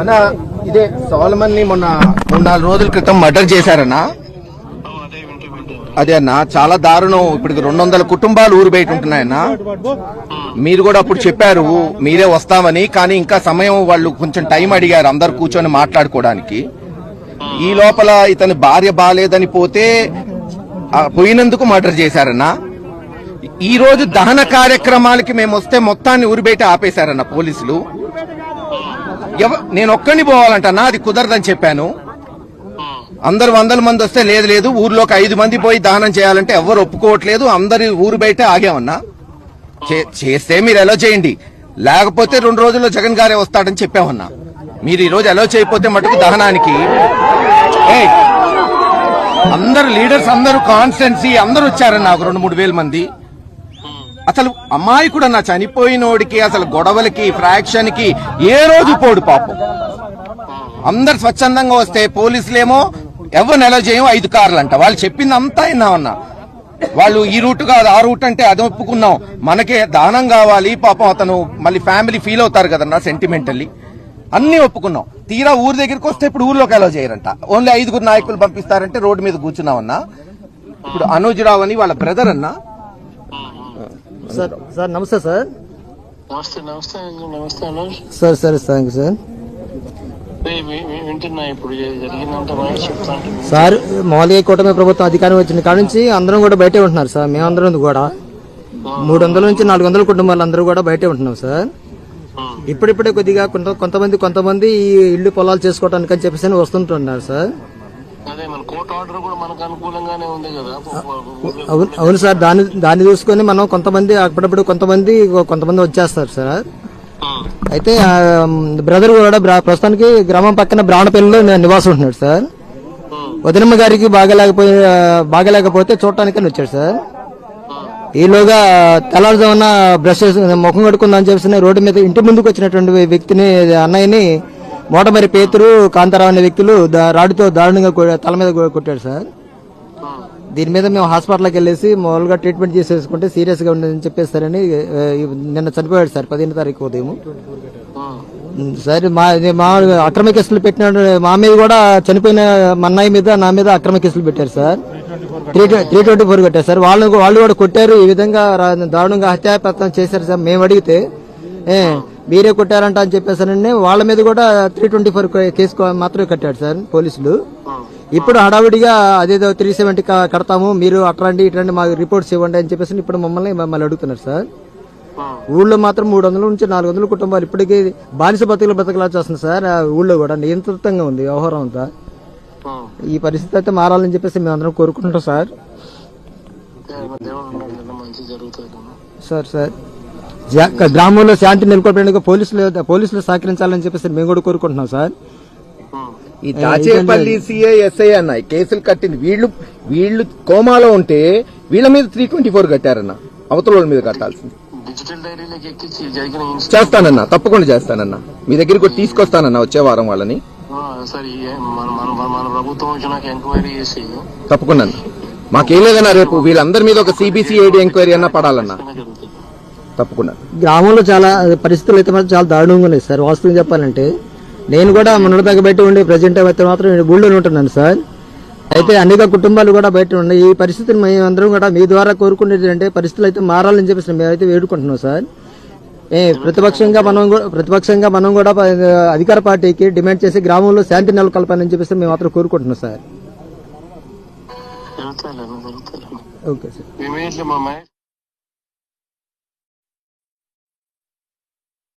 అన్న ఇదే సోలమన్ని మొన్న మూడు నాలుగు రోజుల క్రితం మర్డర్ చేశారన్నా. అదే అన్న చాలా దారుణం. ఇప్పుడు రెండు వందల కుటుంబాలు ఊరు బయట ఉంటున్నాయన్నా. మీరు కూడా అప్పుడు చెప్పారు మీరే వస్తామని కానీ ఇంకా సమయం వాళ్ళు కొంచెం టైం అడిగారు అందరు కూర్చొని మాట్లాడుకోవడానికి. ఈ లోపల ఇతని భార్య బాలేదని పోతే పోయినందుకు మర్డర్ చేశారన్నా. ఈ రోజు దహన కార్యక్రమాలకి మేము వస్తే మొత్తాన్ని ఊరి బయట ఆపేశారన్న పోలీసులు. నేను ఒక్కడిని పోవాలంటన్నా అది కుదరదని చెప్పాను. అందరు వందల మంది వస్తే లేదు లేదు ఊర్లోకి ఐదు మంది పోయి దానం చేయాలంటే ఎవరు ఒప్పుకోవట్లేదు అందరి ఊరు బయట ఆగామన్నా. చే- చేస్తే మీరు ఎలా చేయండి. లేకపోతే రెండు రోజుల్లో జగన్ గారే వస్తాడని చెప్పామన్నా. మీరు ఈ రోజు ఎలా చేయకపోతే మటుకు దహనానికి. అందరు లీడర్స్ అందరూ కాన్స్టెన్సీ అందరూ వచ్చారన్న ఒక రెండు మూడు వేల మంది. అసలు అమాయకుడు అన్న చనిపోయినోడికి అసలు గొడవలకి ఫ్రాక్షన్కి ఏ రోజు పోడు పాపం. అందరు స్వచ్ఛందంగా వస్తే పోలీసులేమో ఎవరు నెల చేయం ఐదు కార్లు అంట వాళ్ళు చెప్పింది అంతా విన్నామన్నా వాళ్ళు ఈ రూట్ కాదు ఆ రూట్ అంటే అది ఒప్పుకున్నాం. మనకే దానం కావాలి పాపం అతను మళ్ళీ ఫ్యామిలీ ఫీల్ అవుతారు కదన్నా సెంటిమెంటల్లీ అన్ని ఒప్పుకున్నాం. తీరా ఊరి దగ్గరికి వస్తే ఇప్పుడు ఊర్లోకి ఎలా చేయరంట. ఓన్లీ ఐదుగురు నాయకులు పంపిస్తారంటే రోడ్డు మీద కూర్చున్నామన్నా ఇప్పుడు అనుజ్ రావు అని వాళ్ళ బ్రదర్ అన్నా. సార్ సార్ నమస్తే సార్. నమస్తే నమస్తే నమస్తే అనుజ్ సార్ సరే థ్యాంక్ సార్. వింటున్నా ఇప్పుడు జరిగిందంటే సార్ మామూలుగా కూటమి ప్రభుత్వం అధికారం వచ్చిన కాడ నుంచి అందరం కూడా బయటే ఉంటున్నారు సార్. మేమందరం కూడా. మూడు వందల నుంచి నాలుగు వందల కుటుంబాలు అందరూ కూడా బయటే ఉంటున్నాం సార్. ఇప్పుడిప్పుడే కొద్దిగా కొంత కొంతమంది కొంతమంది ఈ ఇల్లు పొలాలు చేసుకోవడానికి అని చెప్పేసి వస్తుంటున్నారు సార్. అవును సార్. దాన్ని దాన్ని చూసుకొని మనం కొంతమంది అప్పుడప్పుడు కొంతమంది కొంతమంది వచ్చేస్తారు సార్. అయితే బ్రదర్ కూడా ప్రస్తుతానికి గ్రామం పక్కన బ్రాహ్మణపల్లిలో నివాసం ఉంటున్నాడు సార్. వదినమ్మ గారికి బాగలేకపోయి బాగలేకపోతే చూడటానికి వచ్చాడు సార్. ఈలోగా తెల్లవారుజామున బ్రష్ చేసి ముఖం కడుక్కుందని చెప్పేసి రోడ్డు మీద ఇంటి ముందుకు వచ్చినటువంటి వ్యక్తిని అన్నయ్యని మోటమరి పేతురు కాంతారావు అనే వ్యక్తులు రాడితో రాడుతో దారుణంగా తల మీద కొట్టాడు సార్. దీని మీద మేము హాస్పిటల్కి వెళ్ళేసి మామూలుగా ట్రీట్మెంట్ చేసేసుకుంటే సీరియస్గా ఉండదని చెప్పేస్తారని నిన్న చనిపోయాడు సార్ పదిహేను తారీఖు ఉదయం సార్ మా మా అక్రమ కేసులు పెట్టిన మా మీద కూడా చనిపోయిన మా మీద నా మీద అక్రమ కేసులు పెట్టారు sir. Three three twenty four కట్టారు సార్. వాళ్ళు వాళ్ళు కూడా కొట్టారు ఈ విధంగా దారుణంగా హత్యాయత్నం చేశారు సార్. మేము అడిగితే మీరే కొట్టారంట అని చెప్పేసానండి వాళ్ళ మీద కూడా త్రీ ట్వంటీ ఫోర్ కేసు మాత్రమే కట్టాడు సార్ పోలీసులు. ఇప్పుడు హడావిడిగా అదేదో త్రీ సెవెంటీ కడతాము మీరు అట్రండి ఇట్రండి మాకు రిపోర్ట్స్ ఇవ్వండి అని చెప్పేసి ఇప్పుడు మమ్మల్ని మమ్మల్ని అడుగుతున్నారు సార్. ఊళ్ళో మాత్రం మూడు వందల నుంచి నాలుగు వందల కుటుంబాలు ఇప్పటికీ బానిస బతుకులు బతకలా చేస్తుంది సార్. ఊళ్ళో కూడా నియంత్రితంగా ఉంది వ్యవహారం అంతా. ఈ పరిస్థితి అయితే మారాలని చెప్పేసి మేము అందరం కోరుకుంటున్నాం సార్. Sir sir. గ్రామంలో శాంతి నెలకొల్పడానికి పోలీసులు పోలీసులు సహకరించాలని చెప్పేసి మేము కూడా కోరుకుంటున్నాం సార్. ఈ దాచేపల్లి సిఐ ఎస్ఐ అన్న ఈ కేసులు కట్టింది వీళ్ళు వీళ్ళు కోమాలో ఉంటే వీళ్ళ మీద త్రీ ట్వంటీ ఫోర్ కట్టారన్న అవతల మీద కట్టాల్సింది. చేస్తానన్నా తప్పకుండా చేస్తానన్నా. మీ దగ్గరికి కూడా తీసుకొస్తానన్నా వచ్చే వారం వాళ్ళని. సరే మన మన మన- మన ప్రభుత్వం వచ్చినాక ఎంక్వైరీ చేసి తప్పకుండా. మాకేం లేదన్నా రేపు వీళ్ళందరి మీద ఒక సిబిసిఐడి ఎంక్వైరీ అన్నా పడాలన్నా. తప్పకుండా. గ్రామంలో చాలా పరిస్థితులు అయితే మాత్రం చాలా దారుణంగా ఉన్నాయి సార్. వాస్తవం చెప్పాలంటే నేను కూడా మొన్నటిదాకా బయట ఉండి ప్రజెంట్ అయితే మాత్రం నేను ఊళ్ళో ఉంటున్నాను సార్. అయితే అనేక కుటుంబాలు కూడా బయట ఉన్నాయి. ఈ పరిస్థితిని మేము అందరం కూడా మీ ద్వారా కోరుకునేది అంటే పరిస్థితులు అయితే మారాలని చెప్పేసి మేమైతే వేడుకుంటున్నాం సార్. ఏ ప్రతిపక్షంగా మనం కూడా ప్రతిపక్షంగా మనం కూడా అధికార పార్టీకి డిమాండ్ చేసి గ్రామంలో శాంతి నెలకొల్పాలని చెప్పేసి మేము మాత్రం కోరుకుంటున్నాం సార్. Okay sir.